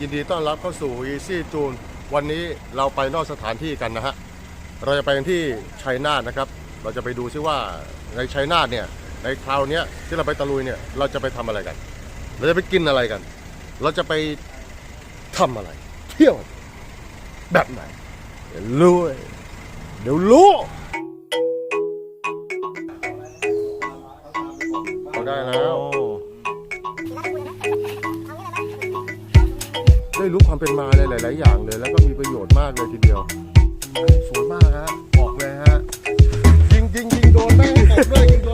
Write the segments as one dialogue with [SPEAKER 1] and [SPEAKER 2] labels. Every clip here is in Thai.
[SPEAKER 1] ยินดีต้อนรับเข้าสู่ Easy June วันนี้เราไปนอกสถานที่กันนะฮะ เราจะไปกันที่ชัยนาทนะครับ เราจะไปดูซิว่าในชัยนาทเนี่ยในคราวนี้ที่เราไปตะลุยเนี่ยเราจะไปทำอะไรกัน เราจะไปกินอะไรกัน เราจะไปทำอะไร เที่ยวแบบไหนเดี๋ยวรู้เดี๋ยวรู้เอาได้แล้ว ได้รู้ความเป็นมาในหลาย ๆ อย่างเลย แล้วก็มีประโยชน์มากเลยทีเดียว สวยมากฮะบอกเลยฮะยิงยิงยิงโดนแม่งตบด้วยยิงโดน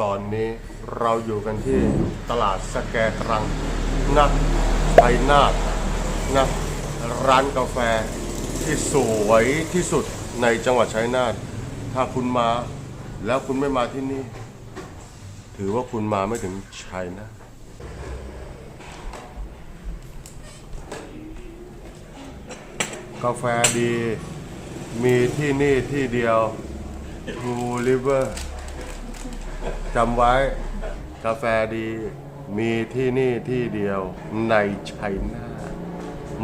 [SPEAKER 1] ตอนนี้เราอยู่กันที่ตลาดสแกตรังนะชัยนาทนะร้านกาแฟที่สวยที่สุดในจังหวัดชัยนาทถ้าคุณมาแล้วคุณไม่มาที่นี่ ถือว่าคุณมาไม่ถึงชัยนาทกาแฟดี มีที่นี่ที่เดียว True River จำไว้กาแฟดีมีที่นี่ที่เดียวในชัยนาท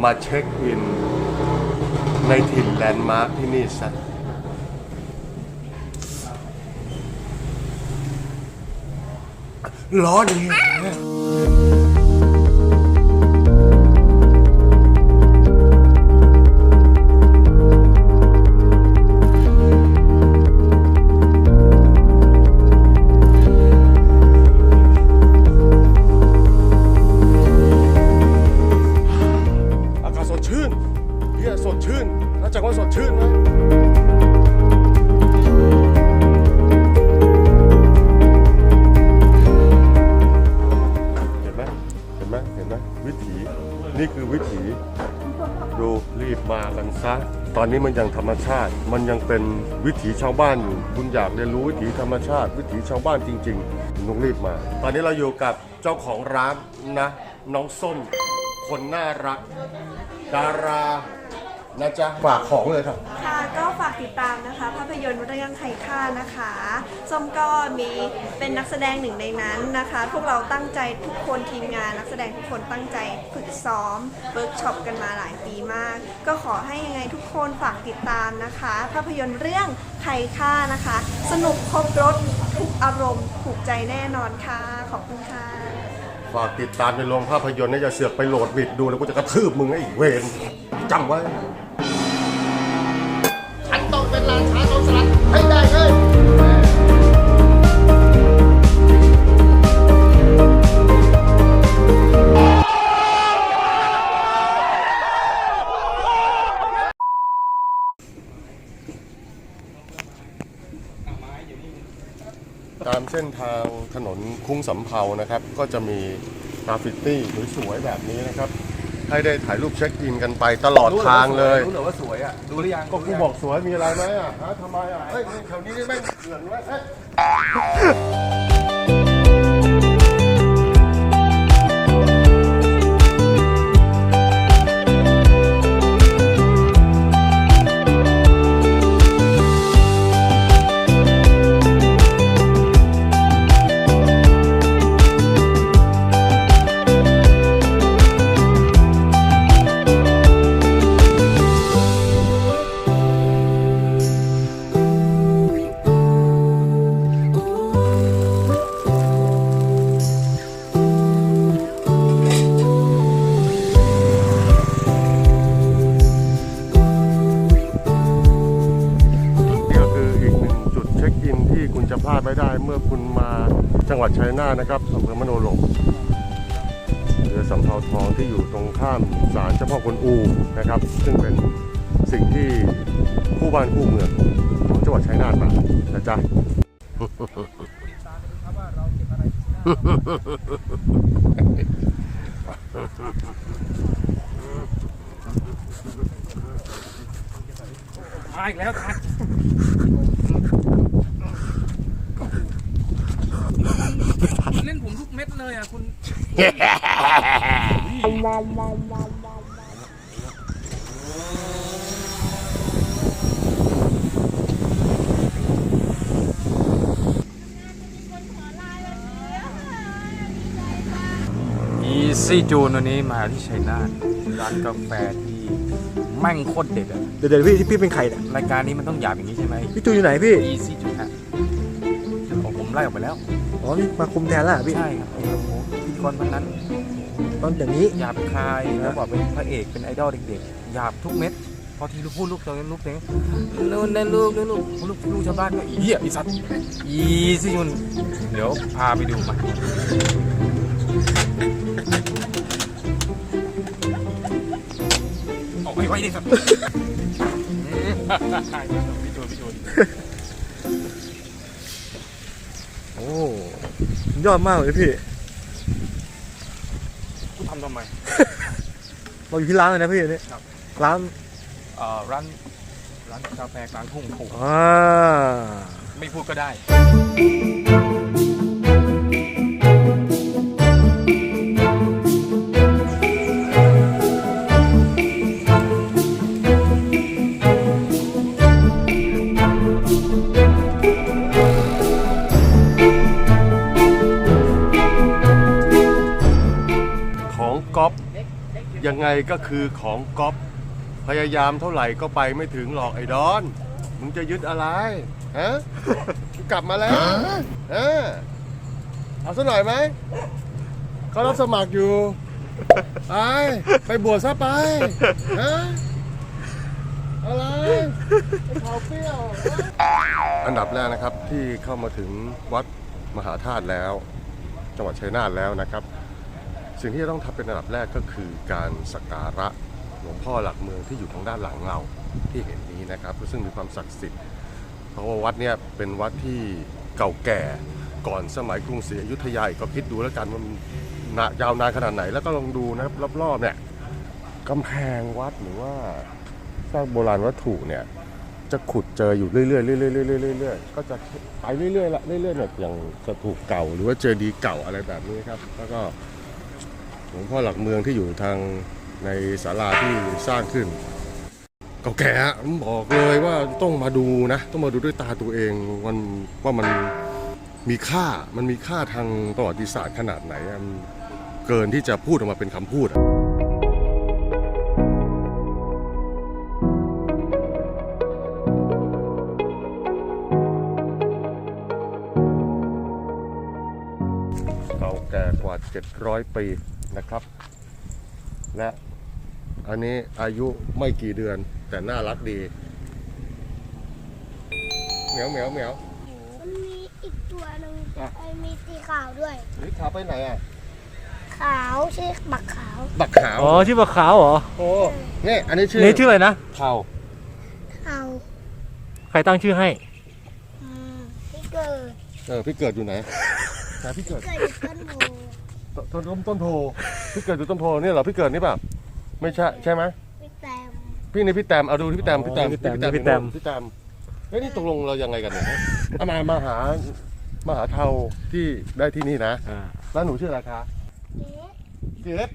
[SPEAKER 1] มาเช็คอิน ในถิ่นแลนด์มาร์คที่นี่สักร้อนอย่างนี้ยะตอนนี้มันยังธรรมชาติ มันยังเป็นวิถีชาวบ้านอยู่คุณอยากเรียนรู้วิถีธรรมชาติ วิถีชาวบ้านจริงๆคุณต้องรีบมา ตอนนี้เราอยู่กับเจ้าของร้านนะ น้องส้ม คนน่ารัก ดารา นะจ๊ะฝากของเลยครับ
[SPEAKER 2] ค่ะก็ฝากติดตามนะคะ ภาพยนตร์เรื่องไทยค่านะคะส้มก็มีเป็นนักแสดงหนึ่งในนั้นนะคะ พวกเราตั้งใจทุกคนทีมงาน นักแสดงทุกคนตั้งใจฝึกซ้อมเวิร์กช็อปกันมาหลายปีมาก ก็ขอให้ยังไงทุกคนฝากติดตามนะคะ ภาพยนตร์เรื่องไทยค่านะคะ สนุกครบรถทุกอารมณ์ถูกใจแน่นอนค่ะขอบคุณค่ะ
[SPEAKER 1] ฝากติดตามในโรงภาพยนตร์นะอย่าเสือกไปโหลดบิดดูแล้วกูจะกระทืบมึงไอ้เวรจำไว้ ส้นทางถนนคุ้งสำเภานะครับ ก็จะมีกราฟฟิตี้สวยๆแบบนี้นะครับ ให้ได้ถ่ายรูปเช็คอินกันไปตลอดทางเลย
[SPEAKER 3] รู้เหรอว่าสวยอะ ดูหรือยัง
[SPEAKER 1] ก็กูบอกสวยมีอะไรไหมอะฮะทำไมอะ เฮ้ยแถวนี้นี่แม่งเถื่อนเว้ยเฮ้ย ที่คุณจะพลาดไม่ได้เมื่อคุณมาจังหวัดชัยนาทนะครับอำเภอมโนรมเรือสำเภาทองที่อยู่ตรงข้ามศาลเจ้าพ่อกวนอูนะครับ ซึ่งเป็นสิ่งที่คู่บ้านคู่เมืองของจังหวัดชัยนาทมานะจ๊ะ
[SPEAKER 3] มาอีกแล้วทันเล่นผมทุก เม็ดเลยอะคุณอีซี่จูนวันนี้มาที่ชัยนาทร้านกาแฟที่แม่งโคตรเด็ดอะ
[SPEAKER 4] เดี๋ยวเดี๋ยวพี่พี่เป็นใครเนี่ย
[SPEAKER 3] รายการนี้มันต้องหยาบอย่างนี้ใช่ไหม
[SPEAKER 4] พี่จูนอยู่ไหนพี่
[SPEAKER 3] อีซี่จูนฮะของผมไล่ออกไปแล้ว
[SPEAKER 4] อ๋อนี่มาคุมแทนแล้วเหรอพี่
[SPEAKER 3] ใช่ครับโอ้โห พิธีกรวันนั้น
[SPEAKER 4] ตอนอย่างนี้
[SPEAKER 3] หยาบคายแล้วบอกเป็นพระเอกเป็นไอดอลเด็กๆหยาบทุกเม็ดพอทีลูกพูดลูกตอนนั้นลูกเพลงนู่นนั่นลูกนู่นลูกลูกลูกชาวบ้านก็อีเหี้ยอีสัตว์อีซี่จูนเดี๋ยวพาไปดูมาออกไปไว้ดิครับพี่จูนพี่จูน
[SPEAKER 4] โอ้ยอดมากเลยพี่
[SPEAKER 3] กู ทำทำไม
[SPEAKER 4] เราอยู่ที่ร้านเลยนะพี่อันนี่
[SPEAKER 3] ครับ
[SPEAKER 4] ร้าน
[SPEAKER 3] เอ่อร้านร้านกาแฟกลางทุ่งถูก
[SPEAKER 4] อ่า
[SPEAKER 3] ไม่พูดก็ได้
[SPEAKER 1] ก็คือของก๊อฟพยายามเท่าไหร่ก็ไปไม่ถึงหรอกไอ้ดอน มึงจะยึดอะไรฮะกูกลับมาแล้วเออเอาซะหน่อยไหมเขารับสมัครอยู่ ไปไปบวชซะไปฮะอะไรไอ้ขาวเปรี้ยวอันดับแรกนะครับที่เข้ามาถึงวัดมหาธาตุแล้ว จังหวัดชัยนาทแล้วนะครับ สิ่งที่จะต้องทำเป็นอันดับแรกก็คือการสักการะหลวงพ่อหลักเมืองที่อยู่ทางด้านหลังเราที่เห็นนี้นะครับซึ่งมีความศักดิ์สิทธิ์เพราะว่าวัดเนี่ยเป็นวัดที่เก่าแก่ก่อนสมัยกรุงศรีอยุธยากก็คิดดูแล้วกันว่ามันนายาวนานขนาดไหนแล้วก็ลองดูนะครับรอบๆเนี่ยกำแพงวัดหรือว่าสร้างโบราณวัตถุเนี่ยจะขุดเจออยู่เรื่อยๆเรื่อยๆเรื่อยๆเรื่อยๆก็จะไปเรื่อยๆละเรื่อยๆเนี่ยอย่างสถูปเก่าหรือว่าเจอดีเก่าอะไรแบบนี้ครับ แล้วก็ ลวงพ่อหลักเมืองที่อยู่ทางในศาลาที่สร้างขึ้น เก่าแก่ผมบอกเลยว่าต้องมาดูนะ ต้องมาดูด้วยตาตัวเองมันว่ามันมีค่ามันมีค่าทางประวัติศาสตร์ขนาดไหนอะมันเกินที่จะพูดออกมาเป็นคำพูดอะเก่าแก่กว่า 700 ปี นะครับ และอันนี้อายุไม่กี่เดือนแต่น่ารักดีเหมียวเหมียวเหมียว
[SPEAKER 5] มันมีอีกตัวหนึ่ง
[SPEAKER 1] อะ
[SPEAKER 5] ไอ้มีสีขาวด้วย
[SPEAKER 1] เฮ้ยขาไปไหนอะ
[SPEAKER 5] ขาวชื่อบักขาว
[SPEAKER 1] บักขาว
[SPEAKER 4] อ๋อชื่อปลาขาวเหรอ
[SPEAKER 1] โอ้นี่อันนี้ชื่อ
[SPEAKER 4] นี่ชื่ออะไรนะ
[SPEAKER 1] เทา
[SPEAKER 5] ขาว
[SPEAKER 4] ใครตั้งชื่อให้
[SPEAKER 5] อืมที่เกิด
[SPEAKER 1] เออพี่เกิดอยู่ไหนไหนพี่เกิด
[SPEAKER 5] เกิดอยู่ต้นโพ
[SPEAKER 1] ต้นต้นต้นโพพี่เกิดอยู่ต้นโพนี่เหรอพี่เกิดนี่เปล่าไม่ใช่ใช่ไหม
[SPEAKER 5] พี่แตม
[SPEAKER 1] พี่นี่พี่แตมเอาดูที่พี่แตม
[SPEAKER 4] อ๋อ
[SPEAKER 1] พี่แตม
[SPEAKER 4] พี่แตม
[SPEAKER 1] พี่
[SPEAKER 4] พี่แตม
[SPEAKER 1] พี่แตมเฮ้ยนี่ตกลงเรายังไงกันเนี่ยเอามามาหามาหาเทาที่ได้ที่นี่นะ
[SPEAKER 4] อ่า
[SPEAKER 1] แล้วหนูชื่ออะไรคะ
[SPEAKER 5] เอ๊ะ
[SPEAKER 1] เกรด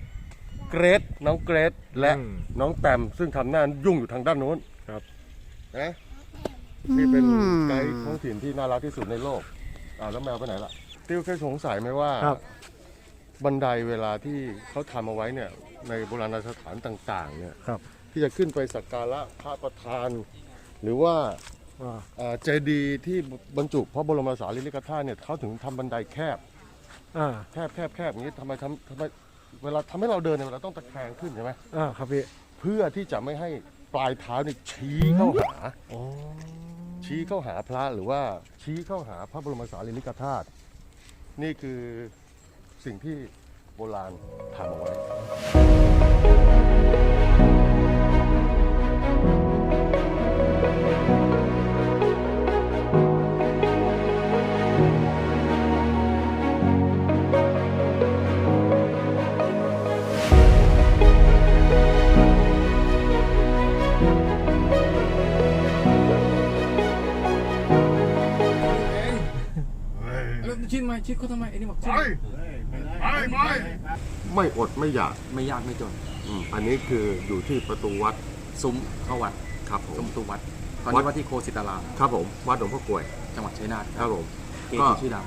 [SPEAKER 1] เกรดน้องเกรดและ
[SPEAKER 4] อืม
[SPEAKER 1] น้องแตมซึ่งทำหน้ายุ่งอยู่ทางด้านโน้น
[SPEAKER 4] ครับ
[SPEAKER 1] นะนี่เป็นไกด์ท้องถิ่นที่น่ารักที่สุดในโลกอ่าแล้วแมวไปไหนล่ะ ติวเคยสงสัยไหมว่า
[SPEAKER 4] ครับ
[SPEAKER 1] บันไดเวลาที่เขาทำเอาไว้เนี่ยในโบราณสถานต่างๆเนี่ย
[SPEAKER 4] ครับ
[SPEAKER 1] ที่จะขึ้นไปสักการะพระประธาน หรือว่า
[SPEAKER 4] อ่า
[SPEAKER 1] เอ่อเจดีย์ที่บรรจุพระบรมสารีริกธาตุเนี่ยเขาถึงทำบันไดแคบ
[SPEAKER 4] อ่า
[SPEAKER 1] แคบแคบแคบอย่างนี้ทำไมทำทำไมเวลาทำให้เราเดินเนี่ยเราต้องตะแคงขึ้นใช่ไหม
[SPEAKER 4] อ่าครับพี่
[SPEAKER 1] เพื่อที่จะไม่ให้ปลายเท้าเนี่ยชี้เข้าหา
[SPEAKER 4] โอ้
[SPEAKER 1] ชี้เข้าหาพระหรือว่าชี้เข้าหาพระบรมสารีริกธาตุนี่คือ สิ่งที่โบราณทำเอาไว้
[SPEAKER 3] แล้วมาชิดเขาทำไมไอ้นี่บอกชิด
[SPEAKER 1] ไม่อดไม่อยาก
[SPEAKER 3] ไม่ยากไม่จน
[SPEAKER 1] อืมอันนี้คืออยู่ที่ประตูวัด
[SPEAKER 3] ซุ้มเข้าวัด
[SPEAKER 1] ครับผ
[SPEAKER 3] ซุ้
[SPEAKER 1] ม
[SPEAKER 3] ม ประตูวัด ตอนนี้วัดที่โคสิตาราม
[SPEAKER 1] ครับผมวัดหลวงพ่อกลวย
[SPEAKER 3] จังหวัดชัยนาท
[SPEAKER 1] ครับผม
[SPEAKER 3] เก
[SPEAKER 1] ก็
[SPEAKER 3] จิชื่อดัง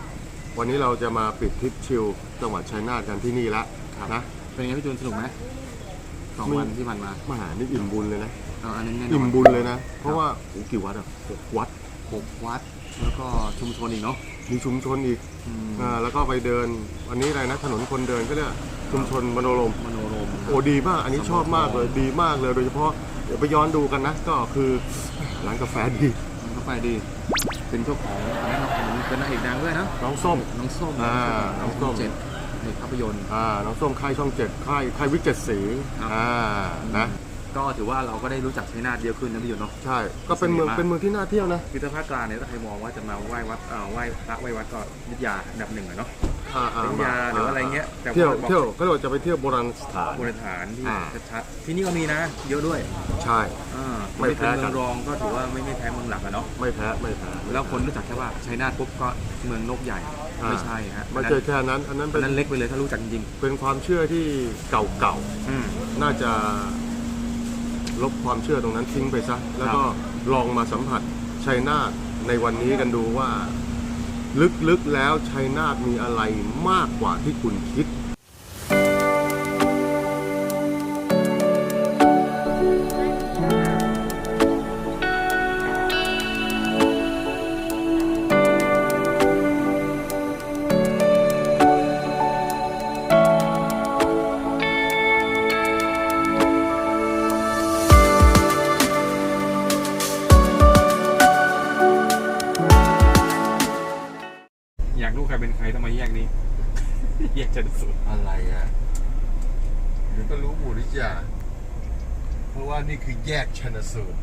[SPEAKER 1] วันนี้เราจะมาปิดทริปชิลจังหวัดชัยนาทกันที่นี่แล้วนะ
[SPEAKER 3] เป็นไงพี่จูนสนุกไหมสอง
[SPEAKER 1] ไม่
[SPEAKER 3] วันที่ผ่านมา
[SPEAKER 1] มหานี่อิ่มบุญเลยนะ
[SPEAKER 3] เอาอันนี้แน่น
[SPEAKER 1] อิ่
[SPEAKER 3] อ
[SPEAKER 1] ม
[SPEAKER 3] น
[SPEAKER 1] บุญเลยนะ เพราะว่าโอ้กี่วัดอะหกวัด
[SPEAKER 3] หกวัดแล้วก็ชุมชนอีกเนาะ
[SPEAKER 1] มีชุมชนอีก
[SPEAKER 3] อืม
[SPEAKER 1] อ่าแล้วก็ไปเดิน อันนี้อะไรนะถนนคนเดินก็เรียกชุมชนมโนรม
[SPEAKER 3] มโนรม
[SPEAKER 1] โอ้ดีมาก อันนี้ชอบมากเลยดีมากเลย โดยเฉพาะเดี๋ยวไปย้อนดูกันนะ ก็คือร้านกาแฟดี
[SPEAKER 3] มันก็ไปดี เป็นเจ้าของอันนั้นเป็นนางเอกดังด้วยนะ
[SPEAKER 1] น้องส้ม
[SPEAKER 3] น้องส้ม
[SPEAKER 1] อ่าน้องส้ม
[SPEAKER 3] เจ็ดในภาพยนตร์
[SPEAKER 1] อ่าน้องส้มค่ายช่องเจ็ดค่ายค่ายวิกเจ็ดสี
[SPEAKER 3] ครับ
[SPEAKER 1] อ่านะ
[SPEAKER 3] ก็ถือว่าเราก็ได้รู้จักชัยนาทเยอะขึ้นนะพี่ยนต์เนาะ
[SPEAKER 1] ใช่ ก็เป็นเมือง
[SPEAKER 3] สนิทมาก
[SPEAKER 1] เป็นเมืองที่น่าเที่ยวนะ
[SPEAKER 3] คือถ้าภาคกลางเนี่ยถ้าใครมองว่าจะมาไหว้วัดเอ่อไหว้พระไหว้วัดก็อยุทธยาอันดับหนึ่งอะเนาะ
[SPEAKER 1] อ่าอ่า
[SPEAKER 3] อยุธยาหรืออะไรเงี้ยแต่
[SPEAKER 1] เที่ยว
[SPEAKER 3] บอก
[SPEAKER 1] เที่ยว ก็เรียกว่าจะไปเที่ยวโบราณสถาน
[SPEAKER 3] บริฐานที่
[SPEAKER 1] อ่า
[SPEAKER 3] ชัดๆที่นี่ก็มีนะ เยอะด้วย
[SPEAKER 1] ใช่
[SPEAKER 3] อ่า
[SPEAKER 1] ไม่แพ้
[SPEAKER 3] เป็น
[SPEAKER 1] กั
[SPEAKER 3] เมื
[SPEAKER 1] น
[SPEAKER 3] องรองก็ถือว่าไม่ไม่แพ้เมืองหลักอะเนาะ
[SPEAKER 1] ไม่แพ้ ไม่แพ้
[SPEAKER 3] แล้วคนรู้จักแค่ว่าชัยนาทปุ๊บก็เมืองนกใหญ่
[SPEAKER 1] อ่า
[SPEAKER 3] ไม่ใช่ฮะ
[SPEAKER 1] ไม่ใช่แค่นั้น อันนั้น
[SPEAKER 3] อั
[SPEAKER 1] เป็นน
[SPEAKER 3] นั้นเล็กไปเลยถ้ารู้จักจริง
[SPEAKER 1] เป็นความเชื่อที่เก่า
[SPEAKER 3] ๆอืม
[SPEAKER 1] ๆน่าจะ ลบความเชื่อตรงนั้นทิ้งไปซะ แล้วก็ลองมาสัมผัสชัยนาทในวันนี้กันดูว่า ลึกๆแล้วชัยนาทมีอะไรมากกว่าที่คุณคิด
[SPEAKER 3] รู้ใครเป็นใครต้องมาแยกนี้ แยกชันสูตร
[SPEAKER 1] อะไรอะเดี๋ยวก็รู้หมู่ริจาเพราะว่านี่คือแยกชนสูตร